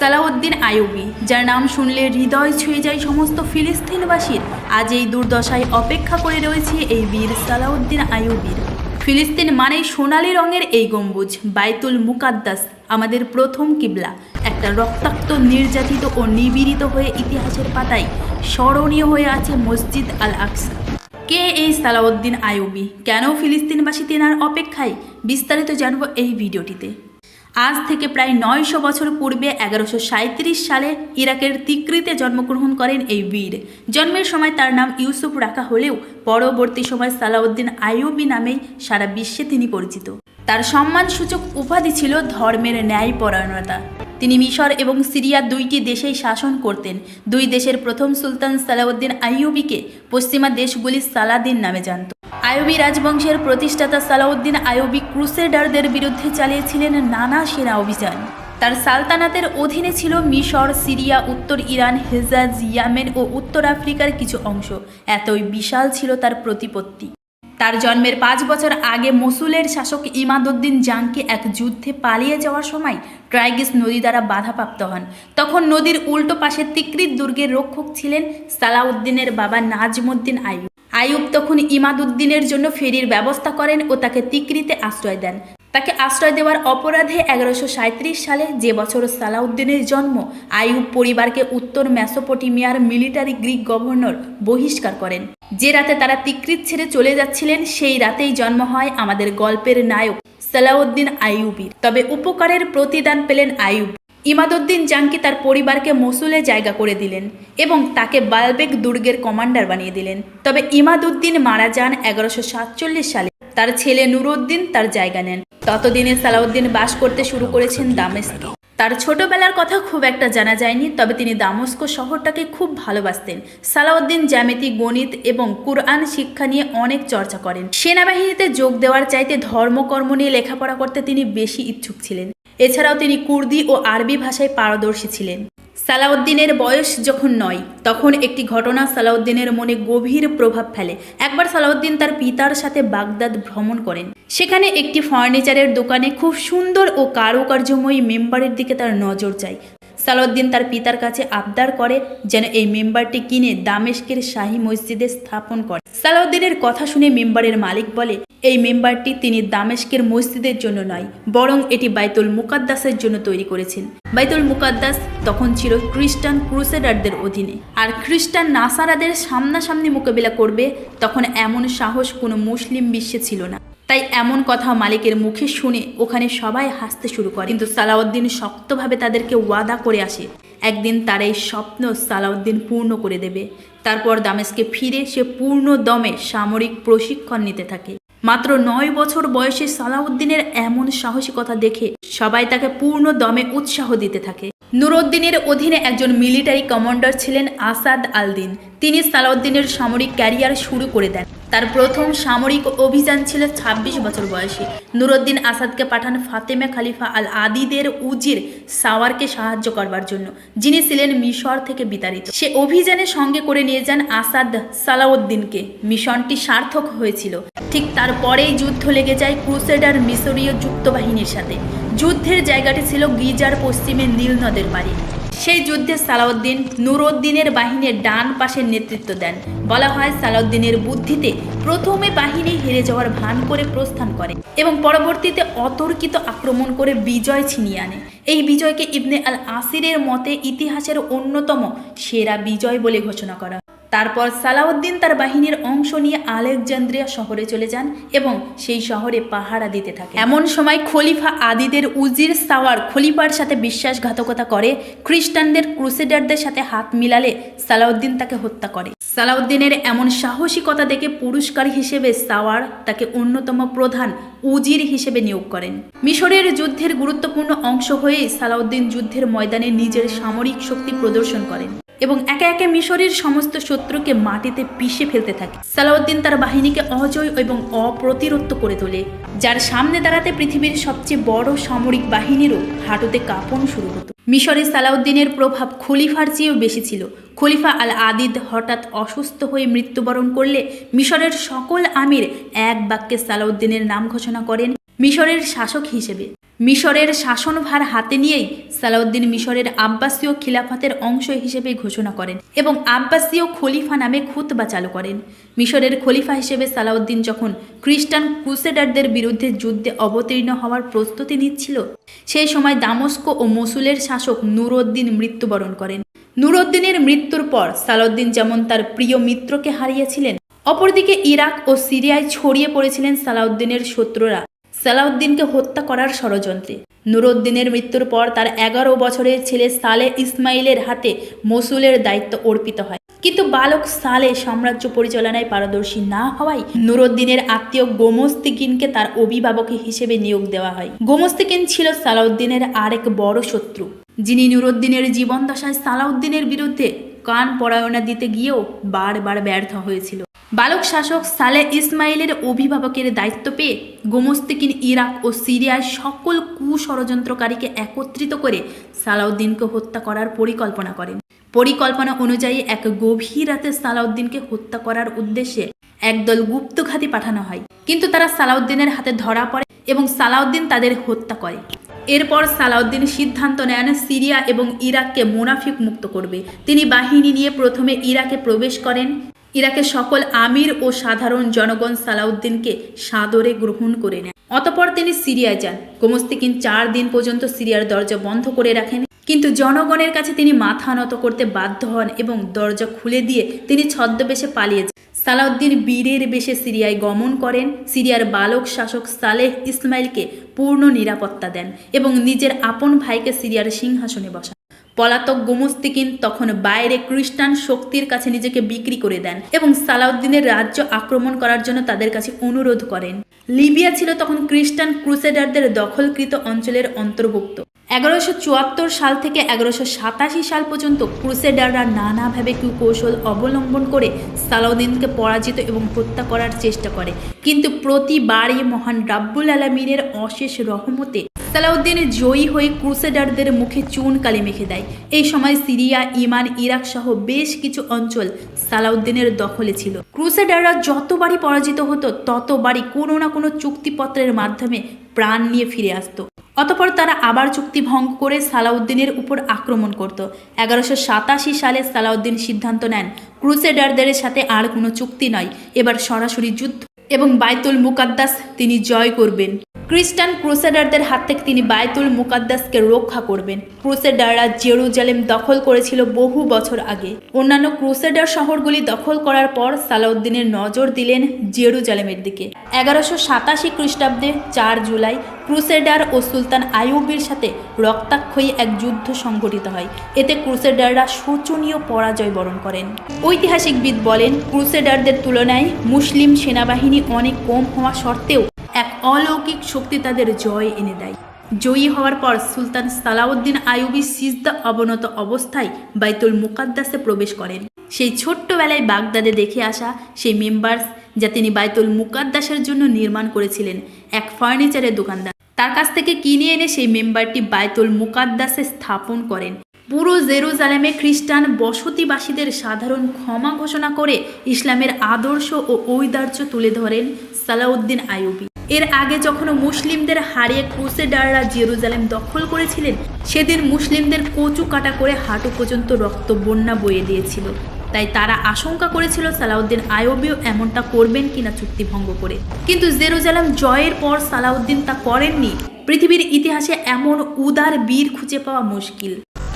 সালাউদ্দিন আইয়ুবি, যার নাম শুনলে হৃদয় ছুঁয়ে যায় সমস্ত ফিলিস্তিনবাসীর, আজ এই দুর্দশায় অপেক্ষা করে রয়েছে এই বীর সালাউদ্দিন আইয়ুবির। ফিলিস্তিন মানেই সোনালি রঙের এই গম্বুজ, বাইতুল মুকাদ্দাস, আমাদের প্রথম কিবলা, একটা রক্তাক্ত, নির্যাতিত ও নিবিড়িত হয়ে ইতিহাসের পাতায় স্মরণীয় হয়ে আছে মসজিদ আল আকসা কে এই সালাউদ্দিন আইয়ুবি? কেন ফিলিস্তিনবাসী তেনার অপেক্ষায়? বিস্তারিত জানব এই ভিডিওটিতে। আজ থেকে প্রায় নয়শো বছর পূর্বে এগারোশো সালে ইরাকের তিকৃতে জন্মগ্রহণ করেন এই বীর। জন্মের সময় তার নাম ইউসুফ রাখা হলেও পরবর্তী সময় সালাউদ্দিন আইয়ুবি নামেই সারা বিশ্বে তিনি পরিচিত। তার সম্মানসূচক উপাধি ছিল ধর্মের ন্যায়পরায়ণতা। তিনি মিশর এবং সিরিয়া দুইটি দেশেই শাসন করতেন। দুই দেশের প্রথম সুলতান সালাউদ্দিন আইয়ুবিকে পশ্চিমা দেশগুলি সালাদিন নামে জানত। আইয়ুবি রাজবংশের প্রতিষ্ঠাতা সালাউদ্দিন আইয়ুবি ক্রুসেডারদের বিরুদ্ধে চালিয়েছিলেন নানা সেনা অভিযান। তার সালতানাতের অধীনে ছিল মিশর, সিরিয়া, উত্তর ইরান, হেজাজ, ইয়ামেন ও উত্তর আফ্রিকার কিছু অংশ। এতই বিশাল ছিল তার প্রতিপত্তি। তার জন্মের পাঁচ বছর আগে মসুলের শাসক ইমাদুদ্দিন জাংকে এক যুদ্ধে পালিয়ে যাওয়ার সময় ট্রাইগিস নদী দ্বারা বাধাপ্রাপ্ত হন। তখন নদীর উল্টো পাশে তিকরিত দুর্গের রক্ষক ছিলেন সালাউদ্দিনের বাবা নাজমুদ্দিন আইয়ুব। আইয়ুব তখন ইমাদুদ্দিনের জন্য ফেরির ব্যবস্থা করেন ও তাকে তিকরিতে আশ্রয় দেন। তাকে আশ্রয় দেওয়ার অপরাধে এগারোশো সালে যে বছর সালাউদ্দিনের জন্ম, আইয়ুব পরিবারকে উত্তর মেসোপটেমিয়ার মিলিটারি গ্রিক গভর্নর বহিষ্কার করেন। যে রাতে তারা তিকৃত ছেড়ে চলে যাচ্ছিলেন, সেই রাতেই জন্ম হয় আমাদের গল্পের নায়ক সালাউদ্দিন আইয়ুবির। তবে উপকারের প্রতিদান পেলেন আইয়ুব। ইমাদুদ্দিন জাঙ্কি তার পরিবারকে মসুলে জায়গা করে দিলেন এবং তাকে বালবেক দুর্গের কমান্ডার বানিয়ে দিলেন। তবে ইমাদুদ্দিন মারা যান এগারোশো সালে। তার ছেলে নুরুদ্দিন তার জায়গা নেন। ততদিনে সালাউদ্দিন বাস করতে শুরু করেছেন দামেস্কে। তার ছোটবেলার কথা খুব একটা জানা যায়নি, তবে তিনি দামস্ক শহরটাকে খুব ভালোবাসতেন। সালাউদ্দিন জ্যামিতি, গণিত এবং কুরআন শিক্ষা নিয়ে অনেক চর্চা করেন। সেনাবাহিনীতে যোগ দেওয়ার চাইতে ধর্মকর্ম নিয়ে লেখাপড়া করতে তিনি বেশি ইচ্ছুক ছিলেন। এছাড়াও তিনি কুর্দি ও আরবি ভাষায় পারদর্শী ছিলেন। সালাউদ্দিনের বয়স যখন নয়, তখন একটি ঘটনা সালাউদ্দিনের মনে গভীর প্রভাব ফেলে। একবার সালাউদ্দিন তার পিতার সাথে বাগদাদ ভ্রমণ করেন। সেখানে একটি ফার্নিচারের দোকানে খুব সুন্দর ও কারুকার্যময়ী মেম্বারের দিকে তার নজর যায়। সালাউদ্দিন তার পিতার কাছে আবদার করে যেন এই মেম্বারটি কিনে দামেশকের শাহী মসজিদে স্থাপন করে। সালাউদ্দিনের কথা শুনে মেম্বারের মালিক বলে, এই মেম্বারটি তিনি দামেশকের মসজিদের জন্য নয়, বরং এটি বাইতুল মুকাদ্দাসের জন্য তৈরি করেছেন। বাইতুল মুকাদ্দাস তখন ছিল খ্রিস্টান ক্রুসেডারদের অধীনে। আর খ্রিস্টান নাসারাদের সামনাসামনি মোকাবিলা করবে, তখন এমন সাহস কোনো মুসলিম বিশ্বে ছিল না। তাই এমন কথা মালিকের মুখে শুনে ওখানে সবাই হাসতে শুরু করে। কিন্তু সালাউদ্দিন শক্তভাবে তাদেরকে ওয়াদা করে আসে, একদিন তার এই স্বপ্ন সালাউদ্দিন পূর্ণ করে দেবে। তারপর দামেশকে ফিরে সে পূর্ণ দমে সামরিক প্রশিক্ষণ নিতে থাকে। মাত্র নয় বছর বয়সে সালাউদ্দিনের এমন সাহসিকতা দেখে সবাই তাকে পূর্ণ দমে উৎসাহ দিতে থাকে। নুরুদ্দিনের অধীনে একজন মিলিটারি কমান্ডার ছিলেন আসাদ আলদিন। তিনি সালাউদ্দিনের সামরিক ক্যারিয়ার শুরু করে দেন। তার প্রথম সামরিক অভিযান ছিল ২৬ বছর বয়সে। নুরুদ্দিন আসাদকে পাঠান ফাতেমা খালিফা আল আদিদের উজির সাওয়ারকে সাহায্য করবার জন্য, যিনি ছিলেন মিশর থেকে বিতাড়িত। সে অভিযানে সঙ্গে করে নিয়ে যান আসাদ সালাউদ্দিনকে। মিশনটি সার্থক হয়েছিল। ঠিক তারপরেই যুদ্ধ লেগে যায় ক্রুসেডার মিশরীয় যুক্ত বাহিনীর সাথে। যুদ্ধের জায়গাটি ছিল গিজার পশ্চিমে নীল নদের পাড়ে। সেই যুদ্ধে সালাউদ্দিন নুরউদ্দিনের বাহিনীর ডান পাশের নেতৃত্ব দেন বলা হয়, সালাউদ্দিনের বুদ্ধিতে প্রথমে বাহিনী হেরে যাওয়ার ভান করে প্রস্থান করে এবং পরবর্তীতে অতর্কিত আক্রমণ করে বিজয় ছিনিয়ে আনে এই বিজয়কে ইবনে আল আসিরের মতে ইতিহাসের অন্যতম সেরা বিজয় বলে ঘোষণা করা। তারপর সালাউদ্দিন তার বাহিনীর অংশ নিয়ে আলেকজান্দ্রিয়া শহরে চলে যান এবং সেই শহরে পাহারা দিতে থাকে এমন সময় খলিফা আদিদের উজির সাওয়ার খলিফার সাথে বিশ্বাসঘাতকতা করে খ্রিস্টানদের ক্রুসেডারদের সাথে হাত মিলালে সালাউদ্দিন তাকে হত্যা করে। সালাউদ্দিনের এমন সাহসিকতা দেখে পুরস্কার হিসেবে সাওয়ার তাকে অন্যতম প্রধান উজির হিসেবে নিয়োগ করেন। মিশরের যুদ্ধের গুরুত্বপূর্ণ অংশ হয়ে সালাউদ্দিন যুদ্ধের ময়দানে নিজের সামরিক শক্তি প্রদর্শন করেন। এবং একে একে মিশরের সমস্ত শত্রুকে মাটিতে পিষে ফেলতে থাকে। সালাউদ্দিন তার বাহিনীকে অজয় এবং অপ্রতিরোধ করে তোলে, যার সামনে দাঁড়াতে পৃথিবীর সবচেয়ে বড় সামরিক বাহিনীরও হাঁটুতে কাঁপন শুরু হতো। মিশরে সালাউদ্দিনের প্রভাব খলিফার চেয়েও বেশি ছিল। খলিফা আল আদিদ হঠাৎ অসুস্থ হয়ে মৃত্যুবরণ করলে মিশরের সকল আমির এক বাক্যে সালাউদ্দিনের নাম ঘোষণা করেন মিশরের শাসক হিসেবে। মিশরের শাসনভার হাতে নিয়েই সালাউদ্দিন মিশরের আব্বাসীয় খিলাফতের অংশ হিসেবে ঘোষণা করেন এবং আব্বাসীয় খলিফা নামে খুতবা চালু করেন। মিশরের খলিফা হিসেবে সালাউদ্দিন যখন খ্রিস্টান ক্রুসেডারদের বিরুদ্ধে যুদ্ধে অবতীর্ণ হওয়ার প্রস্তুতি নিচ্ছিল, সেই সময় দামস্ক ও মসুলের শাসক নুরউদ্দিন মৃত্যুবরণ করেন। নুরউদ্দিনের মৃত্যুর পর সালাউদ্দিন যেমন তার প্রিয় মিত্রকে হারিয়েছিলেন, অপরদিকে ইরাক ও সিরিয়ায় ছড়িয়ে পড়েছিলেন সালাউদ্দিনের শত্রুরা। সালাউদ্দিনকে হত্যা করার ষড়যন্ত্রে। নুরুদ্দিনের মৃত্যুর পর তার এগারো বছরের ছেলে সালে ইসমাইলের হাতে মসুলের দায়িত্ব অর্পিত হয়। কিন্তু বালক সালে সাম্রাজ্য পরিচালনায় পারদর্শী না হওয়ায় নুরুদ্দিনের আত্মীয় গোমস্তিকিনকে তার অভিভাবক হিসেবে নিয়োগ দেওয়া হয়। গোমস্তিকিন ছিল সালাউদ্দিনের আরেক বড় শত্রু, যিনি নুরউদ্দিনের জীবনদশায় সালাউদ্দিনের বিরুদ্ধে কান পরায়ণা দিতে গিয়েও বারবার ব্যর্থ হয়েছিল। বালক শাসক সালে ইসমাইলের অভিভাবকের দায়িত্ব পেয়ে গোমস্তিকিন, ইরাক ও সিরিয়ায় সকল কুষড়যন্ত্রকারীকে একত্রিত করে সালাউদ্দিনকে হত্যা করার পরিকল্পনা করেন। পরিকল্পনা অনুযায়ী এক গভীর রাতে সালাউদ্দিনকে হত্যা করার উদ্দেশ্যে একদল গুপ্তঘাতী পাঠানো হয়। কিন্তু তারা সালাউদ্দিনের হাতে ধরা পড়ে এবং সালাউদ্দিন তাদের হত্যা করে। এরপর সালাউদ্দিন সিদ্ধান্ত নেন সিরিয়া এবং ইরাককে মুনাফিক মুক্ত করবে। তিনি বাহিনী নিয়ে প্রথমে ইরাকে প্রবেশ করেন। ইরাকের সকল আমির ও সাধারণ জনগণ সালাউদ্দিনকে সাদরে গ্রহণ করে নেন। অতপর তিনি সিরিয়ায় যান। গোমস্তিকিন চার দিন পর্যন্ত সিরিয়ার দরজা বন্ধ করে রাখেন। কিন্তু জনগণের কাছে তিনি মাথা নত করতে বাধ্য হন এবং দরজা খুলে দিয়ে তিনি ছদ্মবেশে পালিয়ে যান। সালাউদ্দিন বীরের বেশে সিরিয়ায় গমন করেন। সিরিয়ার বালক শাসক সালেহ ইসমাইলকে পূর্ণ নিরাপত্তা দেন এবং নিজের আপন ভাইকে সিরিয়ার সিংহাসনে বসান। পলাতক গোমস্তিকিন তখন বাইরে খ্রিস্টান শক্তির কাছে নিজেকে বিক্রি করে দেন এবং সালাউদ্দিনের রাজ্য আক্রমণ করার জন্য তাদের কাছে অনুরোধ করেন। লিবিয়া ছিল তখন খ্রিস্টান ক্রুসেডারদের দখলকৃত অঞ্চলের অন্তর্ভুক্ত। এগারোশো চুয়াত্তর সাল থেকে এগারোশো সাতাশি সাল পর্যন্ত ক্রুসেডাররা নানাভাবে কুকৌশল অবলম্বন করে সালাউদ্দিনকে পরাজিত এবং হত্যা করার চেষ্টা করে। কিন্তু প্রতিবারই মহান রাব্বুল আলমিনের অশেষ রহমতে সালাউদ্দিন জয়ী হয়ে ক্রুসেডারদের মুখে চুন কালি মেখে দেয়। এই সময় সিরিয়া, ইমান, ইরাক সহ বেশ কিছু অঞ্চল সালাউদ্দিনের দখলে ছিল। ক্রুসেডাররা যতবারই পরাজিত হতো, ততবারই কোনো না কোনো চুক্তিপত্রের মাধ্যমে প্রাণ নিয়ে ফিরে আসতো। অতপর তারা আবার চুক্তি ভঙ্গ করে সালাউদ্দিনের উপর আক্রমণ করত। এগারোশো সাতাশি সালে সালাউদ্দিন সিদ্ধান্ত নেন, ক্রুসেডারদের সাথে আর কোনো চুক্তি নয়, এবার সরাসরি যুদ্ধ এবং বাইতুল মুকাদ্দাস তিনি জয় করবেন। খ্রিস্টান ক্রুসেডারদের হাত থেকে তিনি বায়তুল মুকাদ্দাসকে রক্ষা করবেন। ক্রুসেডাররা জেরুজালেম দখল করেছিল বহু বছর আগে। অন্যান্য ক্রুসেডার শহরগুলি দখল করার পর সালাউদ্দিনের নজর দিলেন জেরুজালেমের দিকে। এগারোশো সাতাশি খ্রিস্টাব্দে চার জুলাই ক্রুসেডার ও সুলতান আইয়ুবের সাথে রক্তাক্ষয়ী এক যুদ্ধ সংঘটিত হয়। এতে ক্রুসেডাররা শোচনীয় পরাজয় বরণ করেন। ঐতিহাসিকবিদ বলেন, ক্রুসেডারদের তুলনায় মুসলিম সেনাবাহিনী অনেক কম হওয়া সত্ত্বেও অলৌকিক শক্তি তাদের জয় এনে দেয়। জয়ী হওয়ার পর সুলতান সালাউদ্দিন আইয়ুবী সিজদা অবনত অবস্থায় বাইতুল মুকাদ্দাসে প্রবেশ করেন। সেই ছোট্টবেলায় বাগদাদে দেখে আসা সেই মেম্বার্স যা তিনি বাইতুল মুকাদ্দাসের জন্য নির্মাণ করেছিলেন, এক ফার্নিচারের দোকানদার। তার কাছ থেকে কিনে এনে সেই মেম্বারটি বাইতুল মুকাদ্দাসে স্থাপন করেন। পুরো জেরুজালেমে খ্রিস্টান বসতিবাসীদের সাধারণ ক্ষমা ঘোষণা করে ইসলামের আদর্শ ও ঐদার্য তুলে ধরেন সালাউদ্দিন আইয়ুবী। এর আগে যখন মুসলিমদের হারিয়ে ক্রুসেডাররা জেরুজালেম দখল করেছিলেন, সেদিন মুসলিমদের কচু কাটা করে হাঁটু পর্যন্ত রক্ত বন্যা বয়ে দিয়েছিল। তাই তারা আশঙ্কা করেছিল সালাউদ্দিন আইয়ুবীও এমনটা করবেন কিনা চুক্তি ভঙ্গ করে। কিন্তু জেরুজালেম জয়ের পর সালাউদ্দিন তা করেননি। পৃথিবীর ইতিহাসে এমন উদার বীর খুঁজে পাওয়া মুশকিল।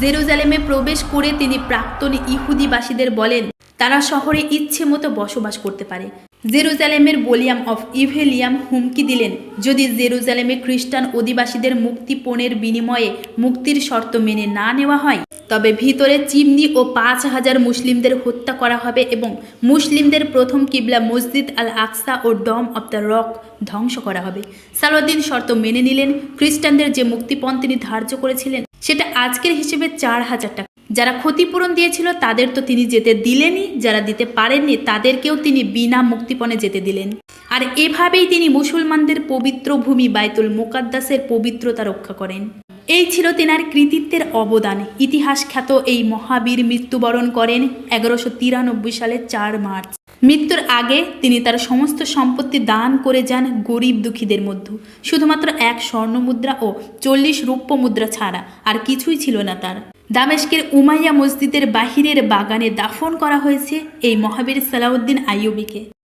জেরুজালেমে প্রবেশ করে তিনি প্রাক্তন ইহুদিবাসীদের বলেন, তারা শহরে ইচ্ছে মতো বসবাস করতে পারে। জেরুজালেমের বলিয়াম অফ ইভেলিয়াম হুমকি দিলেন। যদি জেরুজালেমে খ্রিস্টান অধিবাসীদের মুক্তিপণের বিনিময়ে মুক্তির শর্ত মেনে না নেওয়া হয়, তবে ভিতরে চিমনি ও পাঁচ হাজার মুসলিমদের হত্যা করা হবে এবং মুসলিমদের প্রথম কিবলা মসজিদ আল আকসা ও ডম অব দ্য রক ধ্বংস করা হবে। সালাউদ্দিন শর্ত মেনে নিলেন, খ্রিস্টানদের যে মুক্তিপণ তিনি ধার্য করেছিলেন, সেটা আজকের হিসেবে চার হাজার টাকা। যারা ক্ষতিপূরণ দিয়েছিল তাদের তো তিনি যেতে দিলেনই, যারা দিতে পারেননি তাদেরকেও তিনি বিনা মুক্তিপণে যেতে দিলেন। আর এভাবেই তিনি মুসলমানদের পবিত্র ভূমি বাইতুল মোকাদ্দাসের পবিত্রতা রক্ষা করেন। এই ছিল তেনার কৃতিত্বের অবদান। ইতিহাস খ্যাত এই মহাবীর মৃত্যুবরণ করেন এগারোশো তিরানব্বই সালে চার মার্চ। মৃত্যুর আগে তিনি তার সমস্ত সম্পত্তি দান করে যান গরিব দুঃখীদের মধ্যে। শুধুমাত্র এক স্বর্ণ মুদ্রা ও চল্লিশ রূপ্য মুদ্রা ছাড়া আর কিছুই ছিল না তার। দামেশকের উমাইয়া মসজিদের বাহিরের বাগানে দাফন করা হয়েছে এই মহাবীর সালাউদ্দিন আইয়ুবিকে।